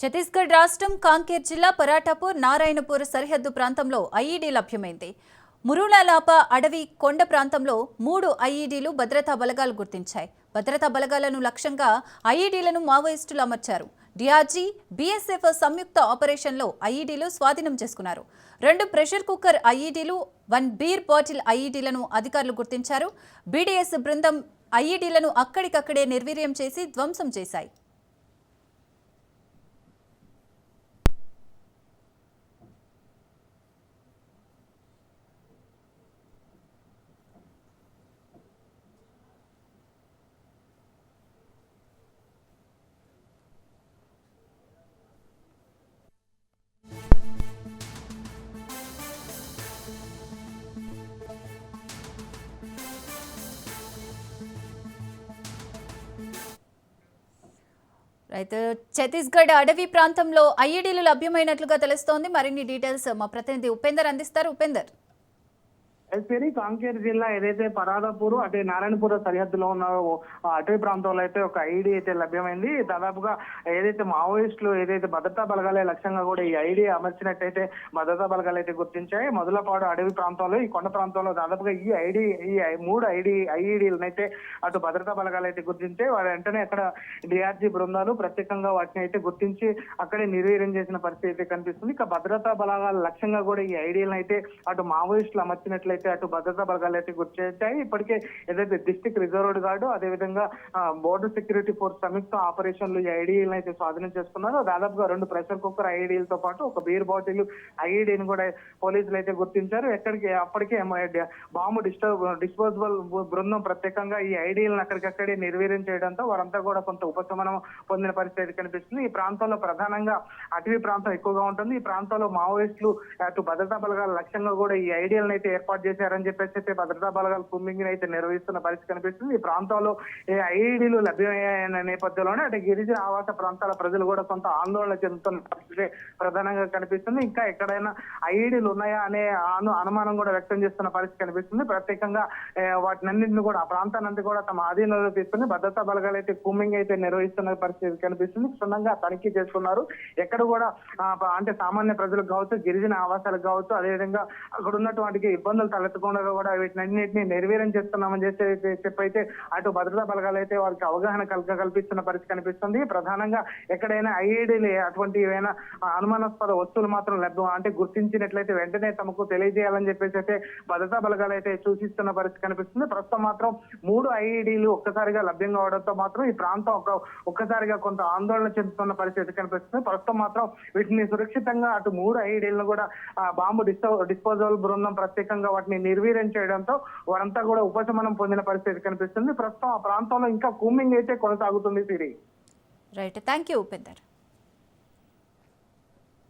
ఛత్తీస్గఢ్ రాష్ట్రం కాంకేర్ జిల్లా పరాటాపూర్ నారాయణపూర్ సరిహద్దు ప్రాంతంలో ఐఈడీ లభ్యమైంది. మురుళాలాప అడవి కొండ ప్రాంతంలో మూడు ఐఈడీలు భద్రతా బలగాలు గుర్తించాయి. భద్రతా బలగాలను లక్ష్యంగా ఐఈడీలను మావోయిస్టులు అమర్చారు. డిఆర్జీ బీఎస్ఎఫ్ సంయుక్త ఆపరేషన్లో ఐఈడీలు స్వాధీనం చేసుకున్నారు. రెండు ప్రెషర్ కుక్కర్ ఐఈడీలు వన్ బీర్ బాటిల్ ఐఈడీలను అధికారులు గుర్తించారు. బీడీఎస్ బృందం ఐఈడీలను అక్కడికక్కడే నిర్వీర్యం చేసి ధ్వంసం చేశాయి. రైతు ఛత్తీస్గఢ్ అడవి ప్రాంతంలో ఐఈడీలు లభ్యమైనట్లుగా తెలుస్తోంది. మరిన్ని డీటెయిల్స్ మా ప్రతినిధి ఉపేందర్ అందిస్తారు. ఉపేందర్. ఎస్పీ కాంకేర్ జిల్లా ఏదైతే పరాదాపూర్ అటు నారాయణపూర్ సరిహద్దులో ఉన్న ఓ అటవీ ప్రాంతంలో అయితే ఒక ఐడి అయితే లభ్యమైంది. దాదాపుగా ఏదైతే మావోయిస్టులు ఏదైతే భద్రతా బలగాలే లక్ష్యంగా కూడా ఈ ఐడి అమర్చినట్టయితే భద్రతా బలగాలు అయితే గుర్తించాయి. మొదలపాడు అడవి ప్రాంతంలో ఈ కొండ ప్రాంతంలో దాదాపుగా ఈ ఐడి ఈ మూడు ఐడి ఐఈడీలను అయితే అటు భద్రతా బలగాలు అయితే గుర్తించే వారు వెంటనే అక్కడ డిఆర్జీ బృందాలు ప్రత్యేకంగా వాటిని అయితే గుర్తించి అక్కడే నిర్వీర్యం చేసిన పరిస్థితి అయితే కనిపిస్తుంది. ఇక భద్రతా బలగాల లక్ష్యంగా కూడా ఈ ఐడీలను అయితే అటు మావోయిస్టులు అమర్చినట్లయితే అటు భద్రతా బలగాలు అయితే గుర్తించాయి ఇప్పటికే ఏదైతే డిస్టిక్ రిజర్వ్డ్ గార్డు అదేవిధంగా బోర్డర్ సెక్యూరిటీ ఫోర్స్ సంయుక్త ఆపరేషన్లు ఈ అయితే స్వాధీనం చేసుకున్నారు. దాదాపుగా రెండు ప్రెషర్ కుక్కర్ ఐఈడీలతో పాటు ఒక బీర్ బాటిల్ ఐఈడీని కూడా పోలీసులు అయితే గుర్తించారు. ఎక్కడికి అప్పటికే బాంబు డిస్టర్బ్ డిస్పోజబుల్ బృందం ప్రత్యేకంగా ఈ ఐడియాలను అక్కడికక్కడే నిర్వీర్యం చేయడంతో వారంతా కూడా కొంత ఉపశమనం పొందిన పరిస్థితి కనిపిస్తుంది. ఈ ప్రాంతంలో ప్రధానంగా అటవీ ప్రాంతం ఎక్కువగా ఉంటుంది. ఈ ప్రాంతంలో మావోయిస్టులు అటు భద్రతా బలగాల లక్ష్యంగా కూడా ఈ ఐడియల్ని అయితే ఏర్పాటు చేశారని చెప్పేసి అయితే భద్రతా బలగాలు కుమ్మింగ్ అయితే నిర్వహిస్తున్న పరిస్థితి కనిపిస్తుంది. ఈ ప్రాంతాల్లో ఈ ఐఈడీలు లభ్యమయ్యాయన్న నేపథ్యంలోనే అంటే గిరిజన ఆవాస ప్రాంతాల ప్రజలు కూడా కొంత ఆందోళన చెందుతున్న పరిస్థితి ప్రధానంగా కనిపిస్తుంది. ఇంకా ఎక్కడైనా ఐఈడీలు ఉన్నాయా అనే అను అనుమానం కూడా వ్యక్తం చేస్తున్న పరిస్థితి కనిపిస్తుంది. ప్రత్యేకంగా వాటినన్నింటిని కూడా ఆ ప్రాంతాన్ని కూడా తమ ఆధీనంలో తీసుకుని భద్రతా బలగాలు అయితే కుమ్మింగ్ అయితే నిర్వహిస్తున్న పరిస్థితి కనిపిస్తుంది. క్షుణ్ణంగా తనిఖీ చేసుకున్నారు. ఎక్కడ కూడా అంటే సామాన్య ప్రజలకు కావచ్చు గిరిజన ఆవాసాలకు కావచ్చు అదేవిధంగా అక్కడ ఉన్నటువంటి ఇబ్బందులు తలెత్తకుండా కూడా వీటినన్నింటినీ నిర్వీర్యం చేస్తున్నామని చెప్పి చెప్పైతే అటు భద్రతా బలగాలు అయితే వారికి అవగాహన కల్ కల్పిస్తున్న పరిస్థితి కనిపిస్తుంది. ప్రధానంగా ఎక్కడైనా ఐఈడీలు అటువంటి ఏమైనా అనుమానాస్పద వస్తువులు మాత్రం లభ్యం. అంటే గుర్తించినట్లయితే వెంటనే తమకు తెలియజేయాలని చెప్పేసి అయితే భద్రతా బలగాలు అయితే సూచిస్తున్న పరిస్థితి కనిపిస్తుంది. ప్రస్తుతం మాత్రం మూడు ఐఈడీలు ఒక్కసారిగా లభ్యం కావడంతో మాత్రం ఈ ప్రాంతం ఒక ఒక్కసారిగా కొంత ఆందోళన చెందుతున్న పరిస్థితి కనిపిస్తుంది. ప్రస్తుతం మాత్రం వీటిని సురక్షితంగా అటు మూడు ఐఈడీలను కూడా బాంబు డిస్పో డిస్పోజల్ బృందం ప్రత్యేకంగా వాటిని నిర్వీర్యం చేయడంతో వారంతా కూడా ఉపశమనం పొందిన పరిస్థితి కనిపిస్తుంది. ప్రస్తుతం ఆ ప్రాంతంలో ఇంకా కూమింగ్ అయితే కొనసాగుతుంది sir. Right. Thank you Upender